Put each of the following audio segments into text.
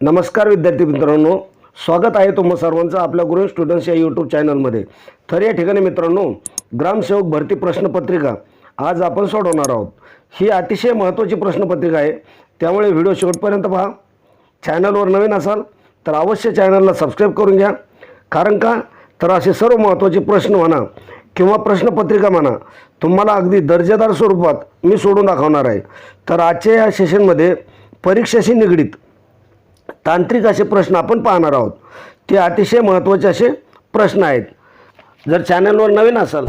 नमस्कार विद्यार्थी मित्रांनो. स्वागत आहे तुम्हा सर्वांचं आपल्या गुरु स्टुडंट्स या यूट्यूब चॅनलमध्ये तर या ठिकाणी मित्रांनो ग्रामसेवक भरती प्रश्नपत्रिका आज आपण सोडवणार आहोत. ही अतिशय महत्त्वाची प्रश्नपत्रिका आहे. त्यामुळे व्हिडिओ शेवटपर्यंत पहा. चॅनलवर नवीन असाल तर अवश्य चॅनलला सबस्क्राईब करून घ्या. कारण का? तर असे सर्व महत्त्वाचे प्रश्न म्हणा किंवा प्रश्नपत्रिका म्हणा तुम्हाला अगदी दर्जेदार स्वरूपात मी सोडून दाखवणार आहे. तर आजच्या या सेशनमध्ये परीक्षेशी निगडीत तांत्रिक असे प्रश्न आपण पाहणार आहोत. ते अतिशय महत्त्वाचे असे प्रश्न आहेत. जर चॅनलवर नवीन असाल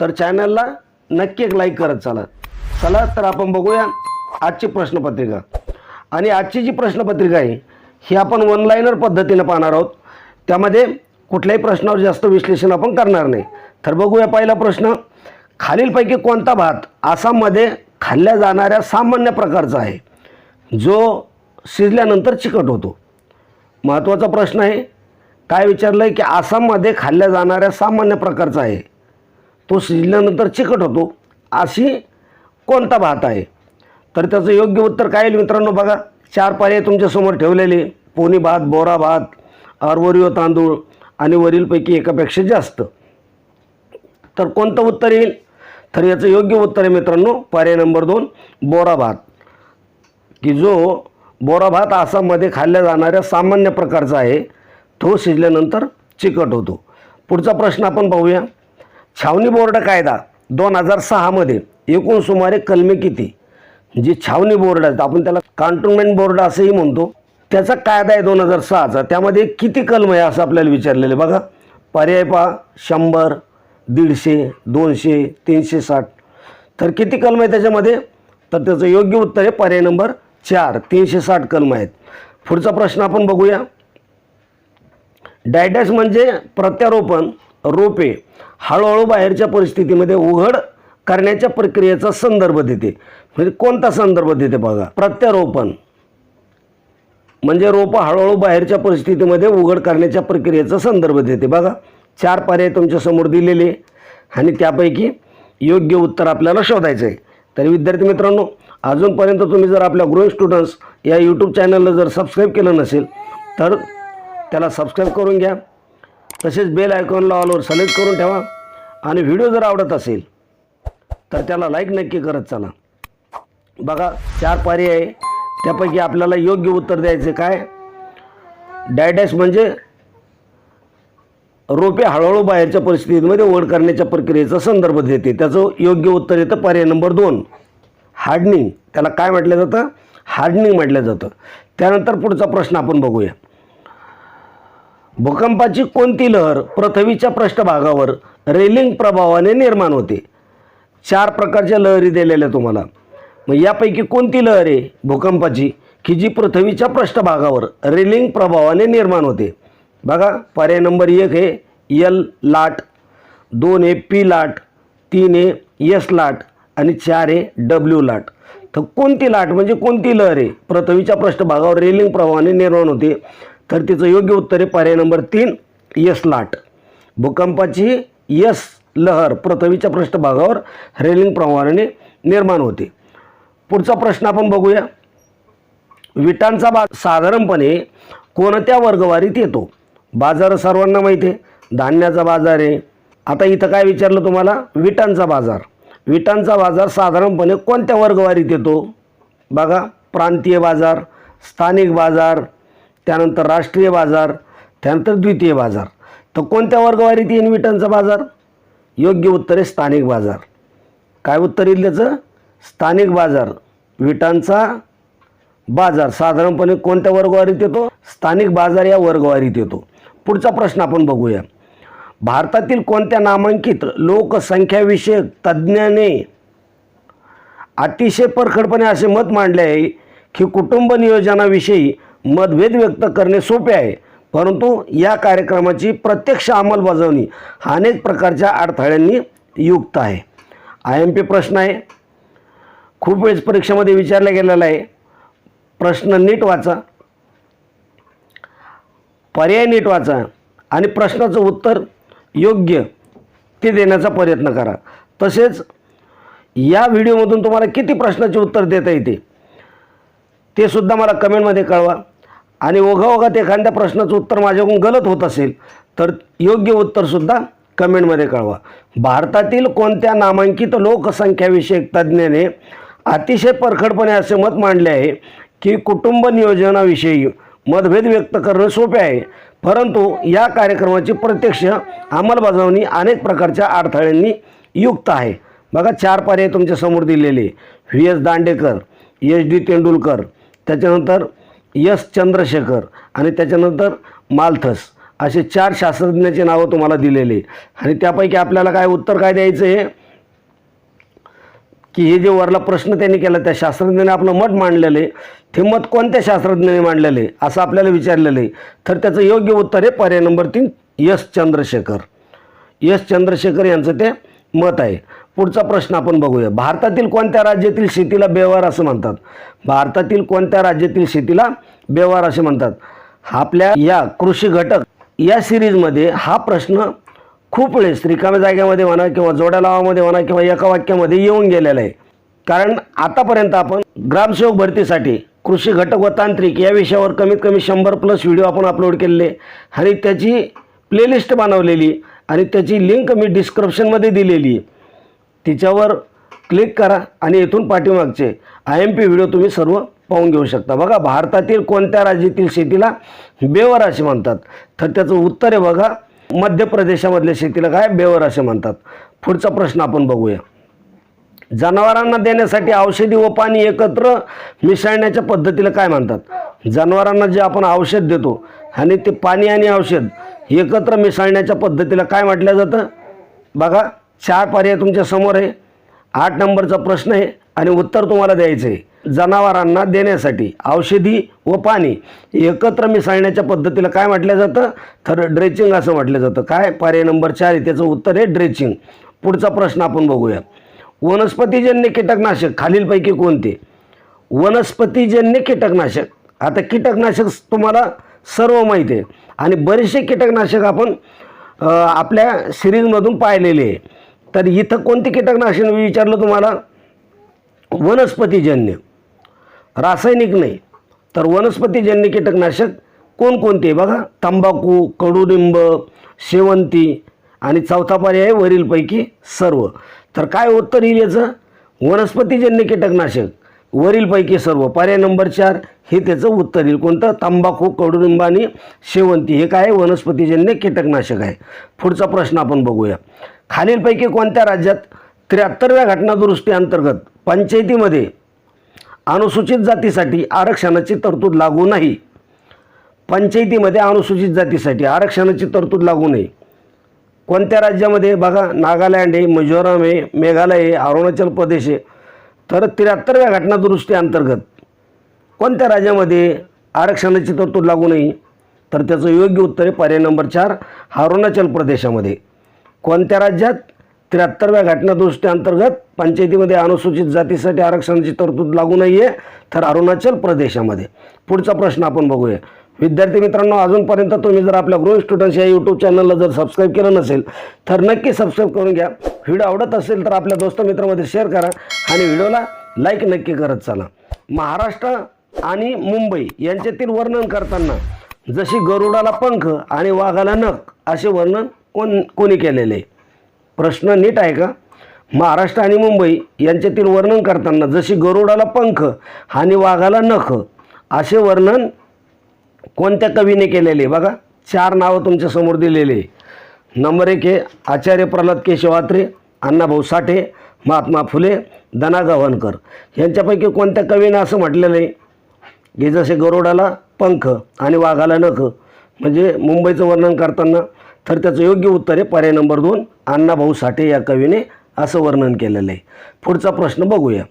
तर चॅनलला नक्की एक लाईक करत चला. चला तर आपण बघूया आजची प्रश्नपत्रिका. आणि आजची जी प्रश्नपत्रिका आहे ही आपण वन लाईनर पद्धतीनं पाहणार आहोत. त्यामध्ये कुठल्याही प्रश्नावर जास्त विश्लेषण आपण करणार नाही. तर बघूया पहिला प्रश्न खालीलपैकी कोणता भात आसाममध्ये खाल्ल्या जाणाऱ्या सामान्य प्रकारचा आहे? जो शिजल्यानंतर चिकट होतो. महत्त्वाचा प्रश्न आहे काय विचारलं आहे की आसाममध्ये खाल्ल्या जाणाऱ्या सामान्य प्रकारचा आहे. तो शिजल्यानंतर चिकट होतो अशी कोणता भात आहे? तर त्याचं योग्य उत्तर काय येईल मित्रांनो बघा. चार पर्याय तुमच्यासमोर ठेवलेले पोनी भात बोरा भात अरवरिओ तांदूळ आणि वरीलपैकी एकापेक्षा जास्त. तर कोणतं उत्तर येईल? तर याचं योग्य उत्तर आहे मित्रांनो पर्याय नंबर दोन बोरा भात. की जो बोरा भात आसाममध्ये खाल्ल्या जाणाऱ्या सामान्य प्रकारचा आहे. तो शिजल्यानंतर चिकट होतो. पुढचा प्रश्न आपण पाहूया. छावणी बोर्ड कायदा दोन हजार सहामध्ये एकूण सुमारे कलमे किती? जी छावणी बोर्ड आहेत आपण त्याला कॉन्टोनमेंट बोर्ड असंही म्हणतो. त्याचा कायदा आहे दोन हजार सहाचा. त्यामध्ये किती कलम आहे असं आपल्याला विचारलेलं आहे बघा. पर्याय पहा शंभर दीडशे दोनशे तीनशे साठ. तर किती कलम आहे त्याच्यामध्ये? तर त्याचं योग्य उत्तर आहे पर्याय नंबर चार तीनशे साठ कलम आहेत. पुढचा प्रश्न आपण बघूया. डायडॅस म्हणजे प्रत्यारोपण रोपे हळूहळू बाहेरच्या परिस्थितीमध्ये उघड करण्याच्या प्रक्रियेचा संदर्भ देते. म्हणजे कोणता संदर्भ देते बघा? प्रत्यारोपण. म्हणजे रोपं हळूहळू बाहेरच्या परिस्थितीमध्ये उघड करण्याच्या प्रक्रियेचा संदर्भ देते. बघा चार पर्याय तुमच्यासमोर दिलेले. आणि त्यापैकी योग्य उत्तर आपल्याला शोधायचं आहे तरी विद्यार्थी मित्रांनो अजूनपर्यंत तुम्ही जर आपल्या ग्रोईंग स्टुडंट्स या यूट्यूब चॅनलला जर सबस्क्राईब केलं नसेल तर त्याला सबस्क्राईब करून घ्या. तसेच बेल आयकॉनला ऑलवर सिलेक्ट करून ठेवा. आणि व्हिडिओ जर आवडत असेल तर त्याला लाईक नक्की करत चला. बघा चार पर्याय आहे. त्यापैकी आपल्याला योग्य उत्तर द्यायचे काय? डायडॅश म्हणजे रोपे हळूहळू बाहेरच्या परिस्थितीमध्ये ओढ करण्याच्या प्रक्रियेचा संदर्भ देते. त्याचं योग्य उत्तर येतं पर्याय नंबर दोन. हार्डनिंग त्याला काय म्हटलं जातं? हार्डनिंग म्हटलं जातं. त्यानंतर पुढचा प्रश्न आपण बघूया. भूकंपाची कोणती लहर पृथ्वीच्या पृष्ठभागावर रेलिंग प्रभावाने निर्माण होते? चार प्रकारच्या लहरी दिलेल्या तुम्हाला. मग यापैकी कोणती लहर आहे भूकंपाची? की जी पृथ्वीच्या पृष्ठभागावर रेलिंग प्रभावाने निर्माण होते? बघा पर्याय नंबर एक आहे यल लाट दोन आहे पी लाट तीन आहे यस लाट. आणि चार आहे डब्ल्यू लाट. तर कोणती लाट म्हणजे कोणती लहर आहे? पृथ्वीच्या पृष्ठभागावर रेलिंग प्रवाहाने निर्माण होते. तर तिचं योग्य उत्तर आहे पर्याय नंबर तीन यस लाट. भूकंपाची यस लहर पृथ्वीच्या पृष्ठभागावर रेलिंग प्रवाहाने निर्माण होते. पुढचा प्रश्न आपण बघूया. विटांचा भाग साधारणपणे कोणत्या वर्गवारीत येतो? बाजार सर्वांना माहिती आहे. धान्याचा बाजार आहे. आता इथं काय विचारलं तुम्हाला? विटांचा बाजार. विटांचा बाजार साधारणपणे कोणत्या वर्गवारीत येतो? बघा प्रांतीय बाजार स्थानिक बाजार त्यानंतर राष्ट्रीय बाजार त्यानंतर द्वितीय बाजार. तर कोणत्या वर्गवारीत येईन विटांचा बाजार? योग्य उत्तर आहे स्थानिक बाजार. काय उत्तर येईल त्याचं? स्थानिक बाजार. विटांचा बाजार साधारणपणे कोणत्या वर्गवारीत येतो? स्थानिक बाजार या वर्गवारीत येतो. पुढचा प्रश्न आपण बघूया. भारतातील कोणत्या नामांकित लोकसंख्याविषयक तज्ज्ञाने अतिशय परखडपणे असे मत मांडले आहे की कुटुंब नियोजनाविषयी मतभेद व्यक्त करणे सोपे आहे. परंतु या कार्यक्रमाची प्रत्यक्ष अंमलबजावणी अनेक प्रकारच्या अडथळ्यांनी युक्त आहे. आय एम पी प्रश्न आहे. खूप वेळेस परीक्षेमध्ये विचारला गेलेला आहे. प्रश्न नीट वाचा. पर्याय नीट वाचा. आणि प्रश्नाचं उत्तर योग्य ते देण्याचा प्रयत्न करा. तसेच या व्हिडिओमधून तुम्हाला किती प्रश्नाचे उत्तर देता येते ते सुद्धा मला कमेंटमध्ये कळवा. आणि ओघाओघात एखाद्या प्रश्नाचं उत्तर माझ्याकडून गलत होत असेल तर योग्य उत्तरसुद्धा कमेंटमध्ये कळवा. भारतातील कोणत्या नामांकित लोकसंख्याविषयक तज्ज्ञाने अतिशय परखडपणे असे मत मांडले आहे की कुटुंब नियोजनाविषयी मतभेद व्यक्त करणं सोपे आहे? परंतु या कार्यक्रमाची प्रत्यक्ष अंमलबजावणी अनेक प्रकारच्या अडथळ्यांनी युक्त आहे. बघा चार पर्याय तुमच्यासमोर दिलेले V. S. Dandekar H. D. Tendulkar त्याच्यानंतर एस. चंद्रशेखर आणि त्याच्यानंतर मालथस असे चार शास्त्रज्ञाचे नावं तुम्हाला दिलेले आणि त्यापैकी आपल्याला काय उत्तर काय द्यायचं आहे की हे जे वरला प्रश्न त्यांनी केला त्या शास्त्रज्ञाने आपलं मत मांडलेलं आहे. ते मत कोणत्या शास्त्रज्ञाने मांडलेलं आहे? असं आपल्याला विचारलेलं आहे. तर त्याचं योग्य उत्तर आहे पर्याय नंबर तीन यस चंद्रशेखर. यस चंद्रशेखर यांचं ते मत आहे. पुढचा प्रश्न आपण बघूया. भारतातील कोणत्या राज्यातील शेतीला बेवार असं म्हणतात? भारतातील कोणत्या राज्यातील शेतीला बेवार असे म्हणतात? आपल्या या कृषी घटक या सिरीजमध्ये हा प्रश्न खूप वेळेस रिकाम्या जाग्यामध्ये म्हणा किंवा जोड्या लावामध्ये म्हणा किंवा एका वाक्यामध्ये येऊन गेलेलं आहे. कारण आतापर्यंत आपण ग्रामसेवक भरतीसाठी कृषी घटक व तांत्रिक या विषयावर कमीत कमी शंभर प्लस व्हिडिओ आपण अपलोड केलेले. आणि त्याची प्लेलिस्ट बनवलेली आणि त्याची लिंक मी डिस्क्रिप्शनमध्ये दिलेली आहे. तिच्यावर क्लिक करा आणि इथून पाठीमागचे आय एम पी व्हिडिओ तुम्ही सर्व पाहून घेऊ शकता. बघा भारतातील कोणत्या राज्यातील शेतीला बेवर असे म्हणतात? तर त्याचं उत्तर आहे बघा मध्य प्रदेशामधल्या शेतीला काय बेवर असे म्हणतात? पुढचा प्रश्न आपण बघूया. जनावरांना देण्यासाठी औषधी व पाणी एकत्र मिसळण्याच्या पद्धतीला काय म्हणतात? जनावरांना जे आपण औषध देतो आणि ते पाणी आणि औषध एकत्र मिसळण्याच्या पद्धतीला काय म्हटलं जातं? बघा चार पर्याय तुमच्यासमोर आहे. आठ नंबरचा प्रश्न आहे. आणि उत्तर तुम्हाला द्यायचं आहे जनावरांना देण्यासाठी औषधी व पाणी एकत्र मिसळण्याच्या पद्धतीला काय म्हटलं जातं? तर ड्रेचिंग असं म्हटलं जातं. काय? पर्याय नंबर चार आहे त्याचं उत्तर आहे ड्रेचिंग. पुढचा प्रश्न आपण बघूया. वनस्पतीजन्य कीटकनाशक खालीलपैकी कोणते? वनस्पतीजन्य कीटकनाशक. आता कीटकनाशक तुम्हाला सर्व माहीत आहे. आणि बरेचसे कीटकनाशक आपण आपल्या सिरीजमधून पाहिलेले आहे. तर इथं कोणते कीटकनाशक मी विचारलं तुम्हाला? वनस्पतीजन्य. रासायनिक नाही तर वनस्पतीजन्य कीटकनाशक कोणकोणते बघा तंबाखू कडुलिंब शेवंती आणि चौथा पर्याय आहे वरीलपैकी सर्व. तर काय उत्तर येईल याचं? वनस्पतीजन्य कीटकनाशक वरीलपैकी सर्व. पर्याय नंबर चार हे त्याचं उत्तर येईल. कोणतं? तंबाखू कडुलिंब आणि शेवंती. हे काय आहे? वनस्पतीजन्य कीटकनाशक आहे. पुढचा प्रश्न आपण बघूया. खालीलपैकी कोणत्या राज्यात त्र्याहत्तरव्या घटनादुरुस्ती अंतर्गत पंचायतीमध्ये अनुसूचित जातीसाठी आरक्षणाची तरतूद लागू नाही. पंचायतीमध्ये अनुसूचित जातीसाठी आरक्षणाची तरतूद लागू नये कोणत्या राज्यामध्ये? बघा नागालँड आहे मिझोराम आहे मेघालय आहे अरुणाचल प्रदेश आहे. तर त्र्याहत्तरव्या घटनादुरुस्ती अंतर्गत कोणत्या राज्यामध्ये आरक्षणाची तरतूद लागू नाही? तर त्याचं योग्य उत्तर आहे पर्याय नंबर चार अरुणाचल प्रदेशामध्ये. कोणत्या राज्यात? त्र्याहत्तरव्या घटनादुरुस्ती अंतर्गत पंचायतीमध्ये अनुसूचित जातीसाठी आरक्षणाची तरतूद लागू नाही आहे तर अरुणाचल प्रदेशामध्ये. पुढचा प्रश्न आपण बघूया. विद्यार्थी मित्रांनो अजूनपर्यंत तुम्ही जर आपल्या ग्रो स्टुडंट्स या यूट्यूब चॅनलला जर सबस्क्राईब केलं नसेल तर नक्की सबस्क्राईब करून घ्या. व्हिडिओ आवडत असेल तर आपल्या दोस्त मित्रामध्ये शेअर करा आणि व्हिडिओला लाईक नक्की करत चला. महाराष्ट्र आणि मुंबई यांच्यातील वर्णन करताना जशी गरुडाला पंख आणि वाघाला नख असे वर्णन कोण कोणी केलेले? आहे प्रश्न नीट आहे का? महाराष्ट्र आणि मुंबई यांच्यातील वर्णन करताना जशी गरुडाला पंख आणि वाघाला नख असे वर्णन कोणत्या कवीने केलेले? बघा चार नावं तुमच्यासमोर दिलेले नंबर एक आहे आचार्य प्रल्हाद केशव आत्रे अण्णाभाऊ साठे महात्मा फुले दना गव्हाणकर यांच्यापैकी कोणत्या कवीने असं म्हटलेलं आहे? की जसे गरुडाला पंख आणि वाघाला नख म्हणजे मुंबईचं वर्णन करताना तर त्याचं योग्य उत्तर आहे पर्याय नंबर दोन अण्णाभाऊ साठे या कवीने असं वर्णन केलेलं आहे. पुढचा प्रश्न बघूया.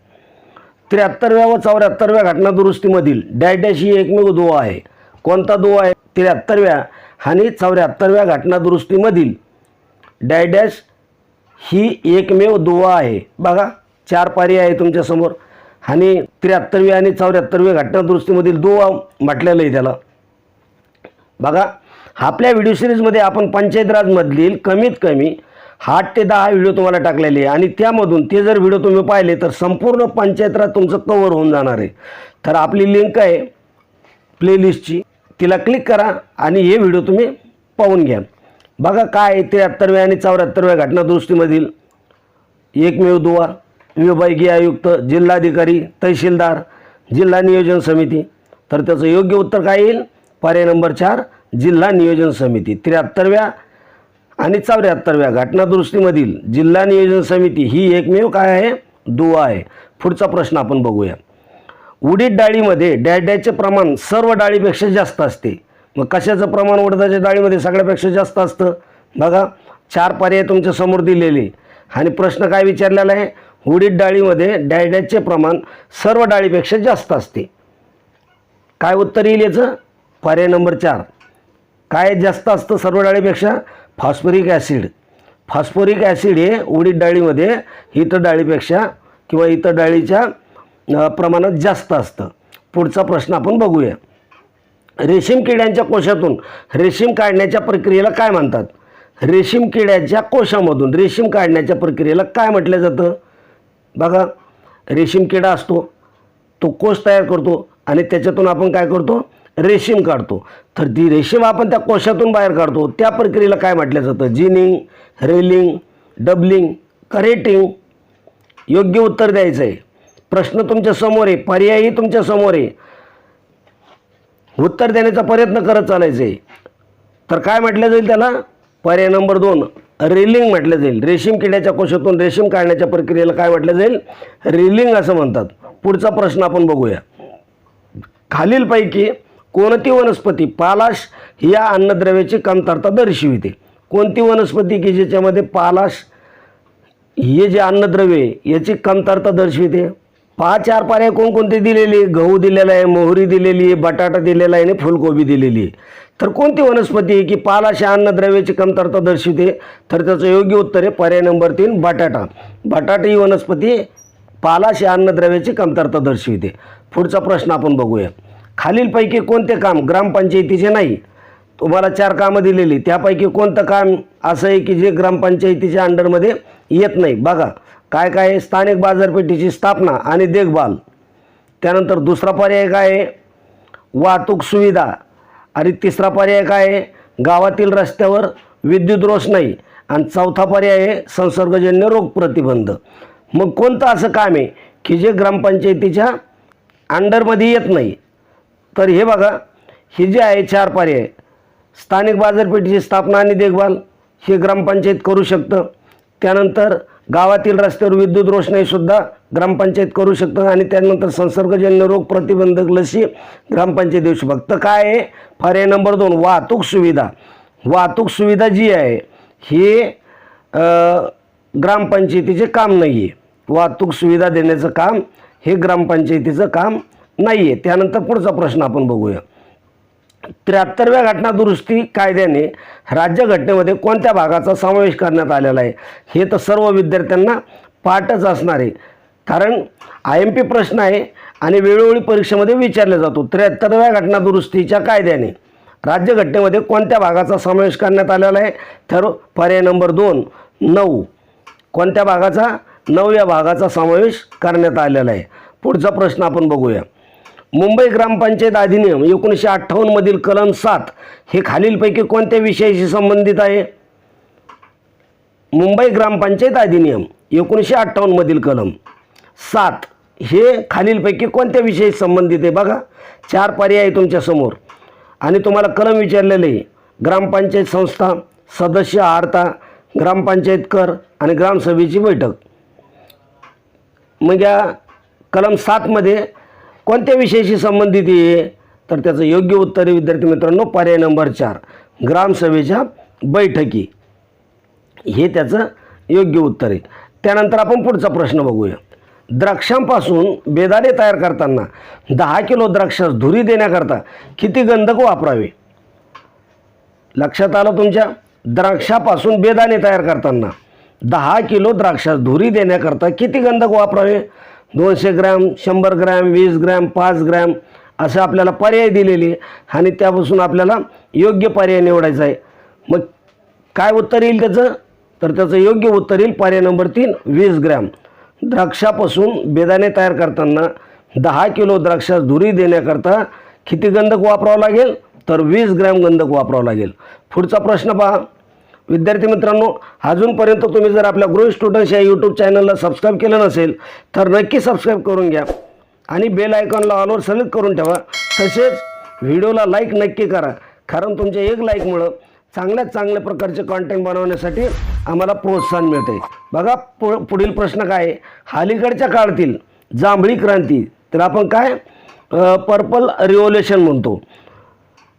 त्र्याहत्तरव्या व चौऱ्याहत्तरव्या घटनादुरुस्तीमधील डॅश डॅश ही एकमेव दुवा आहे. कोणता दुवा आहे? त्र्याहत्तरव्या आणि चौऱ्याहत्तरव्या घटनादुरुस्तीमधील डॅश डॅश ही एकमेव दुवा आहे. बघा चार पर्याय आहे तुमच्यासमोर आणि त्र्याहत्तरव्या आणि चौऱ्याहत्तरव्या घटनादुरुस्तीमधील दुवा म्हटलेलं आहे त्याला. बघा आपल्या व्हिडिओ सिरीजमध्ये आपण पंचायत राजमधील कमीत कमी आठ ते दहा व्हिडिओ तुम्हाला टाकलेले आहे. आणि त्यामधून ते जर व्हिडिओ तुम्ही पाहिले तर संपूर्ण पंचायत राज तुमचं कवर होऊन जाणार आहे. तर आपली लिंक आहे प्लेलिस्टची तिला क्लिक करा आणि हे व्हिडिओ तुम्ही पाहून घ्या. बघा काय त्र्याहत्तरव्या आणि चौऱ्याहत्तरव्या घटनादुरुस्तीमधील एकमेव दुवा. विभागीय आयुक्त जिल्हाधिकारी तहसीलदार जिल्हा नियोजन समिती. तर त्याचं योग्य उत्तर काय येईल? पर्याय नंबर चार जिल्हा नियोजन समिती त्र्याहत्तरव्या आणि चौऱ्याहत्तरव्या घटनादुरुस्तीमधील जिल्हा नियोजन समिती ही एकमेव काय आहे? दुवा आहे. पुढचा प्रश्न आपण बघूया. उडीद डाळीमध्ये डॅड्याचे प्रमाण सर्व डाळीपेक्षा जास्त असते. मग कशाचं प्रमाण उडदाच्या डाळीमध्ये सगळ्यापेक्षा जास्त असतं? बघा चार पर्याय तुमच्यासमोर दिलेले. आणि प्रश्न काय विचारलेला आहे? उडीद डाळीमध्ये डॅड्याचे प्रमाण सर्व डाळीपेक्षा जास्त असते. काय उत्तर येईल याचं? पर्याय नंबर चार. काय जास्त असतं सर्व डाळीपेक्षा? Phosphoric acid. फॉस्फोरिक ॲसिड हे उडीद डाळीमध्ये इतर डाळीपेक्षा किंवा इतर डाळीच्या प्रमाणात जास्त असतं. पुढचा प्रश्न आपण बघूया. रेशीम किड्यांच्या कोशातून रेशीम काढण्याच्या प्रक्रियेला काय म्हणतात? रेशीम किड्याच्या कोशामधून रेशीम काढण्याच्या प्रक्रियेला काय म्हटलं जातं? बघा रेशीम किडा असतो तो कोश तयार करतो आणि त्याच्यातून आपण काय करतो? रेशीम काढतो. तर ती रेशीम आपण त्या कोशातून बाहेर काढतो त्या प्रक्रियेला काय म्हटलं जातं? जिनिंग रेलिंग डबलिंग करेटिंग योग्य उत्तर द्यायचं आहे प्रश्न तुमच्यासमोर आहे पर्यायही तुमच्यासमोर आहे. उत्तर देण्याचा प्रयत्न करत चालायचं आहे तर काय म्हटलं जाईल त्याला पर्याय नंबर दोन रेलिंग म्हटलं जाईल. रेशीम किड्याच्या कोशातून रेशीम काढण्याच्या प्रक्रियेला काय म्हटलं जाईल? रेलिंग असं म्हणतात. पुढचा प्रश्न आपण बघूया. खालीलपैकी कोणती वनस्पती पालाश या अन्नद्रव्याची कमतरता दर्शविते? कोणती वनस्पती की ज्याच्यामध्ये पालाश हे जे अन्नद्रव्य आहे याची कमतरता दर्शविते? पहा चार पर्याय कोणकोणते दिलेली आहे? गहू दिलेला आहे मोहरी दिलेली आहे बटाटा दिलेला आहे आणि फुलकोबी दिलेली आहे. तर कोणती वनस्पती आहे की पालाश या अन्नद्रव्याची कमतरता दर्शविते? तर त्याचं योग्य उत्तर आहे पर्याय नंबर तीन बटाटा. बटाटा ही वनस्पती पालाश या अन्नद्रव्याची कमतरता दर्शविते. पुढचा प्रश्न आपण बघूया. खालीलपैकी कोणते काम ग्रामपंचायतीचे नाही? तुम्हाला चार कामं दिलेली. त्यापैकी कोणतं काम असं आहे की जे ग्रामपंचायतीच्या अंडरमध्ये येत नाही? बघा काय काय आहे? स्थानिक बाजारपेठेची स्थापना आणि देखभाल. त्यानंतर दुसरा पर्याय काय आहे? वाहतूक सुविधा. आणि तिसरा पर्याय काय आहे? गावातील रस्त्यावर विद्युत रोषणाई. आणि चौथा पर्याय आहे संसर्गजन्य रोग प्रतिबंध. मग कोणतं असं काम आहे की जे ग्रामपंचायतीच्या अंडरमध्ये येत नाही? तर हे बघा हे जे आहे चार पर्याय. स्थानिक बाजारपेठेची स्थापना आणि देखभाल हे ग्रामपंचायत करू शकतं. त्यानंतर गावातील रस्त्यावर विद्युत रोषणाईसुद्धा ग्रामपंचायत करू शकतं आणि त्यानंतर संसर्गजन्य रोग प्रतिबंधक लसी ग्रामपंचायत देऊ शकतं. फक्त काय आहे? पर्याय नंबर दोन वाहतूक सुविधा. वाहतूक सुविधा जी आहे हे ग्रामपंचायतीचे काम नाही आहे वाहतूक सुविधा देण्याचं काम हे ग्रामपंचायतीचं काम नाही आहे त्यानंतर पुढचा प्रश्न आपण बघूया. त्र्याहत्तरव्या घटना दुरुस्ती कायद्याने राज्यघटनेमध्ये कोणत्या भागाचा समावेश करण्यात आलेला आहे? हे तर सर्व विद्यार्थ्यांना पाठच असणार आहे. कारण आय एम पी प्रश्न आहे आणि वेळोवेळी परीक्षेमध्ये विचारला जातो त्र्याहत्तरव्या घटना दुरुस्तीच्या कायद्याने राज्यघटनेमध्ये कोणत्या भागाचा समावेश करण्यात आलेला आहे? तर पर्याय नंबर दोन नऊ. कोणत्या भागाचा? नवव्या भागाचा समावेश करण्यात आलेला आहे. पुढचा प्रश्न आपण बघूया. मुंबई ग्रामपंचायत अधिनियम एकोणीसशे अठ्ठावन्नमधील कलम सात हे खालीलपैकी कोणत्या विषयाशी संबंधित आहे? मुंबई ग्रामपंचायत अधिनियम एकोणीसशे अठ्ठावन्नमधील कलम सात हे खालीलपैकी कोणत्या विषयाशी संबंधित आहे बघा. चार पर्याय आहे तुमच्यासमोर आणि तुम्हाला कलम विचारलेले ग्रामपंचायत संस्था सदस्य आर्ता ग्रामपंचायत कर आणि ग्रामसभेची बैठक. मग या कलम सातमध्ये कोणत्या विषयाशी संबंधित आहे तर त्याचं योग्य उत्तर आहे विद्यार्थी मित्रांनो पर्याय नंबर चार ग्रामसभेच्या बैठकी. हे त्याचं योग्य उत्तर आहे. त्यानंतर आपण पुढचा प्रश्न बघूया. द्राक्षांपासून बेदाणे तयार करताना दहा किलो द्राक्षास धुरी देण्याकरता किती गंधक वापरावे? लक्षात आलं तुमच्या? द्राक्षापासून बेदाणे तयार करताना दहा किलो द्राक्षास धुरी देण्याकरता किती गंधक वापरावे? दोनशे ग्रॅम शंभर ग्रॅम वीस ग्रॅम पाच ग्रॅम असं आपल्याला पर्याय दिलेले आहे. आणि त्यापासून आपल्याला योग्य पर्याय निवडायचा आहे. मग काय उत्तर येईल त्याचं? तर त्याचं योग्य उत्तर येईल पर्याय नंबर तीन वीस ग्रॅम. द्राक्षापासून बेदाणे तयार करताना दहा किलो द्राक्षास धुरी देण्याकरता किती गंधक वापरावं लागेल? तर वीस ग्रॅम गंधक वापरावं लागेल. पुढचा प्रश्न पहा. विद्यार्थी मित्रांनो अजूनपर्यंत तुम्ही जर आपल्या गृह स्टुडंट्स या यूट्यूब चॅनलला सबस्क्राईब केलं नसेल तर नक्की सबस्क्राईब करून घ्या. आणि बेल आयकॉनला ऑलवर सिलेक्ट करून ठेवा. तसेच व्हिडिओला लाईक नक्की करा. कारण तुमच्या एक लाईकमुळं चांगल्यात चांगल्या प्रकारचे कॉन्टेंट बनवण्यासाठी आम्हाला प्रोत्साहन मिळते. बघा पु पुढील प्रश्न काय आहे? अलीकडच्या काळातील जांभळी क्रांती तर आपण काय? पर्पल रिव्होल्युशन म्हणतो.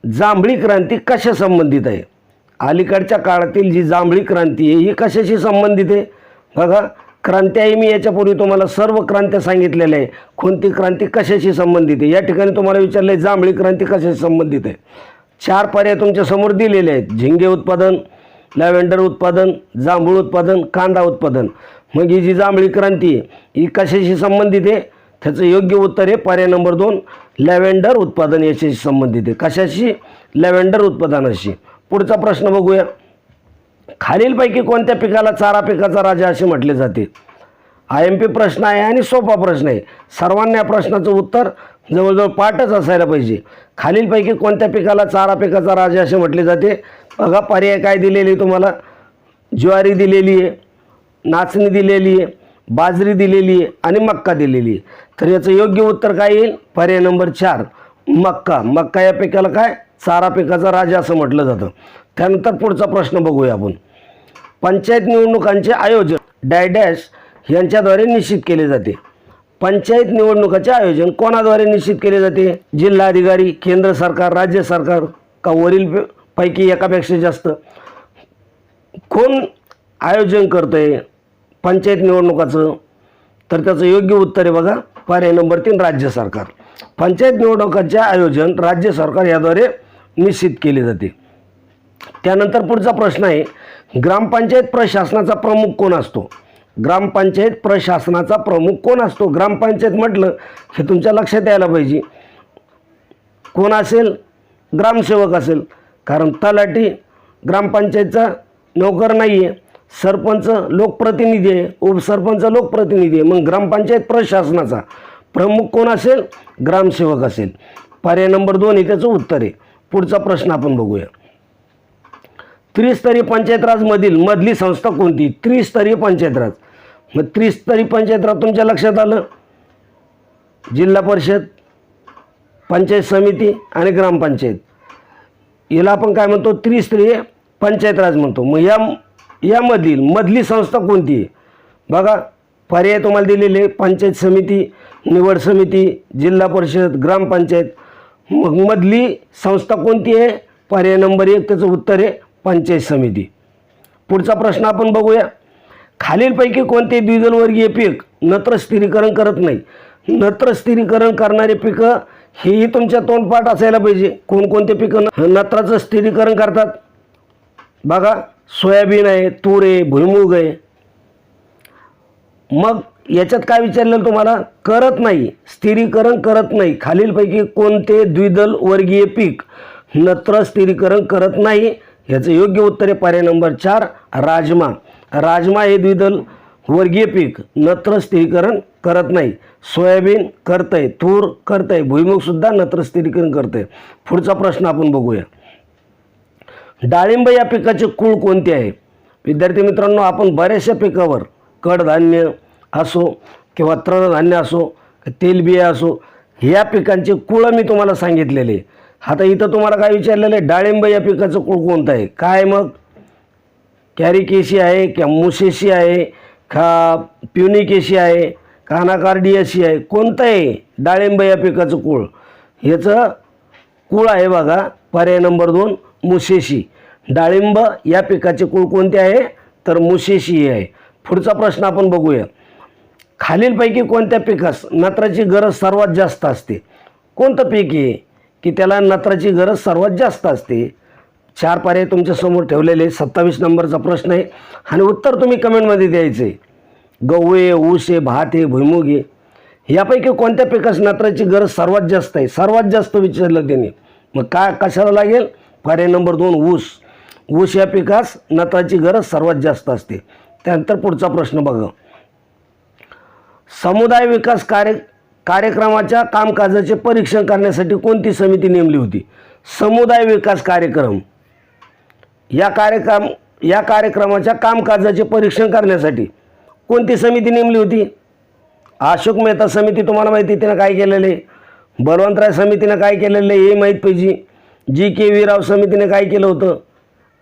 जांभळी क्रांती कशा संबंधित आहे? अलीकडच्या काळातील जी जांभळी क्रांती आहे ही कशाशी संबंधित आहे? बघा क्रांती आहे मी याच्यापूर्वी तुम्हाला सर्व क्रांत्या सांगितलेल्या आहे. कोणती क्रांती कशाशी संबंधित आहे? या ठिकाणी तुम्हाला विचारलं आहे जांभळी क्रांती कशाशी संबंधित आहे? चार पर्याय तुमच्यासमोर दिलेले आहेत. झिंगे उत्पादन लॅव्हेंडर उत्पादन जांभूळ उत्पादन कांदा उत्पादन. मग ही जी जांभळी क्रांती आहे ही कशाशी संबंधित आहे? त्याचं योग्य उत्तर आहे पर्याय नंबर दोन लॅव्हेंडर उत्पादन याच्याशी संबंधित आहे. कशाशी? लॅव्हेंडर उत्पादनाशी. पुढचा प्रश्न बघूया. खालीलपैकी कोणत्या पिकाला चारा पिकाचा राजा असे म्हटले जाते? आय एम पी प्रश्न आहे आणि सोपा प्रश्न आहे. सर्वांना या प्रश्नाचं उत्तर जवळजवळ पाठच असायला पाहिजे. खालीलपैकी कोणत्या पिकाला चारा पिकाचा राजा असे म्हटले जाते? बघा पर्याय काय दिलेली आहे तुम्हाला? ज्वारी दिलेली आहे नाचणी दिलेली आहे बाजरी दिलेली आहे आणि मक्का दिलेली आहे. तर याचं योग्य उत्तर काय येईल? पर्याय नंबर चार मक्का. मक्का या पिकाला काय? चारा पिकाचा राजा असं म्हटलं जातं. त्यानंतर पुढचा प्रश्न बघूया आपण. पंचायत निवडणुकांचे आयोजन डायडॅश यांच्याद्वारे निश्चित केले जाते. पंचायत निवडणुकाचे आयोजन कोणाद्वारे निश्चित केले जाते? जिल्हाधिकारी केंद्र सरकार राज्य सरकार का वरील पैकी एकापेक्षा जास्त? कोण आयोजन करतं आहे पंचायत निवडणुकाचं? तर त्याचं योग्य उत्तर आहे बघा पर्याय नंबर तीन राज्य सरकार. पंचायत निवडणुकाचे आयोजन राज्य सरकार याद्वारे निश्चित केले जाते. त्यानंतर पुढचा प्रश्न आहे ग्रामपंचायत प्रशासनाचा प्रमुख कोण असतो? ग्रामपंचायत प्रशासनाचा प्रमुख कोण असतो? ग्रामपंचायत म्हटलं हे तुमच्या लक्षात यायला पाहिजे. कोण असेल? ग्रामसेवक असेल. कारण तलाठी ग्रामपंचायतचा नोकर नाही आहे सरपंच लोकप्रतिनिधी आहे. उपसरपंच लोकप्रतिनिधी आहे. मग ग्रामपंचायत प्रशासनाचा प्रमुख कोण असेल? ग्रामसेवक असेल. पर्याय नंबर दोन हे त्याचं उत्तर आहे. पुढचा प्रश्न आपण बघूया. त्रिस्तरीय पंचायत राजमधील मधली संस्था कोणती? त्रिस्तरीय पंचायत राज. मग त्रिस्तरीय पंचायत राज तुमच्या लक्षात आलं? जिल्हा परिषद पंचायत समिती आणि ग्रामपंचायत. याला आपण काय म्हणतो? त्रिस्तरीय पंचायत राज म्हणतो. मग या यामधील मधली संस्था कोणती? आहे बघा पर्याय तुम्हाला दिलेले. पंचायत समिती निवड समिती जिल्हा परिषद ग्रामपंचायत. मग मधली संस्था कोणती आहे? पर्याय नंबर एक त्याचं उत्तर आहे पंचायत समिती. पुढचा प्रश्न आपण बघूया. खालीलपैकी कोणते द्विजलवर्गीय पीक नत्र स्थिरीकरण करत नाही? नत्र स्थिरीकरण करणारे पिकं हेही तुमच्या तोंडपाठ असायला पाहिजे. कोणकोणते पिकं नत्राचं स्थिरीकरण करतात? बघा सोयाबीन आहे तूर आहे भुईमुग आहे. मग याच्यात काय विचारलेलं तुम्हाला? करत नाही. स्थिरीकरण करत नाही. खालीलपैकी कोणते द्विदल वर्गीय पीक नत्र स्थिरीकरण करत नाही? याचं योग्य उत्तर आहे पर्याय नंबर चार राजमा. राजमा हे द्विदल वर्गीय पीक नत्र स्थिरीकरण करत नाही. सोयाबीन करतंय तूर करतंय भुईमुगसुद्धा नत्र स्थिरीकरण करतंय. पुढचा प्रश्न आपण बघूया. डाळिंब या पिकाचे कुळ कोणते आहे? विद्यार्थी मित्रांनो आपण बऱ्याचशा पिकावर कडधान्य असो किंवा तृणधान्य असो तेलबिया असो या पिकांचे कुळं मी तुम्हाला सांगितलेले. आता इथं तुम्हाला काय विचारलेलं आहे? डाळिंब या पिकाचं कुळ कोणतं आहे? काय मग? कॅरिकेशी आहे का मुसेशी आहे का प्युनिकेशी आहे कानाकार्डियाशी आहे? कोणतं आहे डाळिंब या पिकाचं कुळ? ह्याचं कुळ आहे बघा पर्याय नंबर दोन मुसेशी. डाळिंब या पिकाचे कुळ कोणते आहे? तर मुसेशी आहे. पुढचा प्रश्न आपण बघूया. खालीलपैकी कोणत्या पिकास नत्राची गरज सर्वात जास्त असते? कोणतं पीक आहे की त्याला नत्राची गरज सर्वात जास्त असते? चार पर्याय तुमच्यासमोर ठेवलेले सत्तावीस नंबरचा प्रश्न आहे. आणि उत्तर तुम्ही कमेंटमध्ये द्यायचं. आहे गहू आहे ऊस आहे भात आहे भुईमुग आहे. यापैकी कोणत्या पिकास नत्राची गरज सर्वात जास्त आहे? सर्वात जास्त विचारलं त्याने. मग काय कशाला लागेल? पर्याय नंबर दोन ऊस. ऊस या पिकास नत्राची गरज सर्वात जास्त असते. त्यानंतर पुढचा प्रश्न बघा. समुदाय विकास कार्य कार्यक्रमाच्या कामकाजाचे परीक्षण करण्यासाठी कोणती समिती नेमली होती? समुदाय विकास कार्यक्रम. या कार्यक्रम या कार्यक्रमाच्या कामकाजाचे परीक्षण करण्यासाठी कोणती समिती नेमली होती? अशोक मेहता समिती तुम्हाला माहिती तिनं काय केलेलं आहे? बलवंतराय समितीनं काय केलेलं आहे हे माहीत पाहिजे. जी के व्ही राव समितीने काय केलं होतं?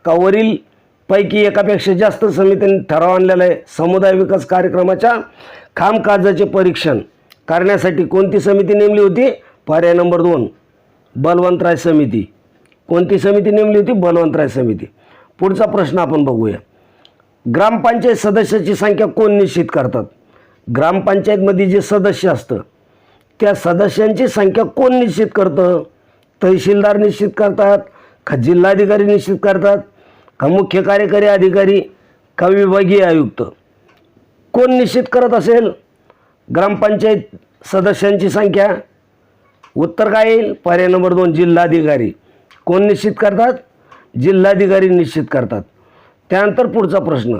का वरील पैकी एकापेक्षा जास्त समितीने ठराव आणलेला आहे. समुदाय विकास कार्यक्रमाच्या कामकाजाचे परीक्षण करण्यासाठी कोणती समिती नेमली होती? पर्याय नंबर दोन बलवंतराय समिती. कोणती समिती नेमली होती? बलवंतराय समिती. पुढचा प्रश्न आपण बघूया. ग्रामपंचायत सदस्याची संख्या कोण निश्चित करतात? ग्रामपंचायतमध्ये जे सदस्य असतं त्या सदस्यांची संख्या कोण निश्चित करतं? तहसीलदार निश्चित करतात का जिल्हाधिकारी निश्चित करतात? का मुख्य कार्यकारी अधिकारी का विभागीय आयुक्त. कोण निश्चित करत असेल? ग्रामपंचायत सदस्यांची संख्या. उत्तर काय येईल? पर्याय नंबर दोन जिल्हाधिकारी. कोण निश्चित करतात? जिल्हाधिकारी निश्चित करतात. त्यानंतर पुढचा प्रश्न.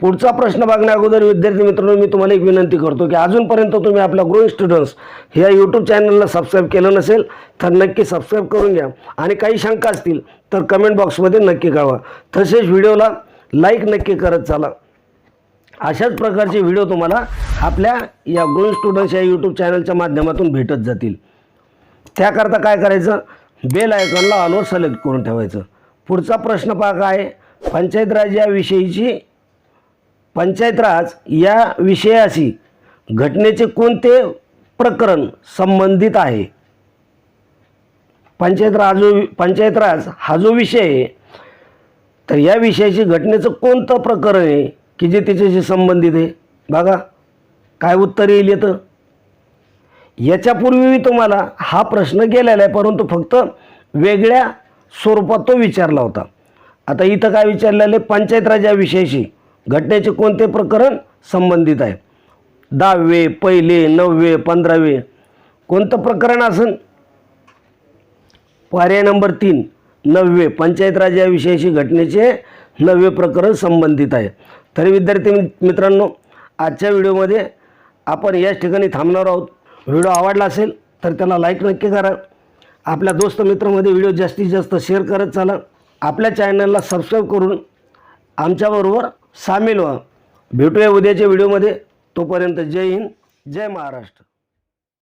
पुढचा प्रश्न बघण्या अगोदर विद्यार्थी मित्रांनो मी तुम्हाला एक विनंती करतो की अजूनपर्यंत तुम्ही आपल्या ग्रोईंग स्टुडंट्स ह्या यूट्यूब चॅनलला सबस्क्राईब केलं नसेल तर नक्की सबस्क्राईब करून घ्या. आणि काही शंका असतील तर कमेंट बॉक्समध्ये नक्की कळवा. तसेच व्हिडिओला लाईक नक्की करत चाला. अशाच प्रकारचे व्हिडिओ तुम्हाला आपल्या या ग्रोईंग स्टुडंट्स या यूट्यूब चॅनलच्या माध्यमातून भेटत जातील. त्याकरता काय करायचं? बेल आयकॉनला ऑलवर सिलेक्ट करून ठेवायचं. पुढचा प्रश्न पहा काय पंचायत राज या विषयीची पंचायत राज या विषयाशी घटनेचे कोणते प्रकरण संबंधित आहे? पंचायत राज पंचायत राज हा जो विषय आहे तर या विषयाशी घटनेचं कोणतं प्रकरण आहे की जे त्याच्याशी संबंधित आहे? बघा काय उत्तर येईल येतं याच्यापूर्वी तुम्हाला हा प्रश्न गेलेला आहे परंतु फक्त वेगळ्या स्वरूपात तो विचारला होता. आता इथं काय विचारलेलं आहे? पंचायत राज या विषयाशी घटनेचे कोणते प्रकरण संबंधित आहे? दहावे पहिले नववे पंधरावे कोणतं प्रकरण असेल पर्याय नंबर तीन नववे पंचायत राज या विषयाशी घटनेचे नववे प्रकरण संबंधित आहे. तरी विद्यार्थी मित्रांनो आजच्या व्हिडिओमध्ये आपण याच ठिकाणी थांबणार आहोत. व्हिडिओ आवडला असेल तर त्याला लाईक नक्की करा. आपल्या दोस्त मित्रांमध्ये व्हिडिओ जास्तीत जास्त शेअर करत चाला. आपल्या चॅनलला सबस्क्राईब करून आमच्याबरोबर सामील व्हा. भेटूया उद्याच्या व्हिडिओमध्ये. तोपर्यंत जय हिंद जय महाराष्ट्र.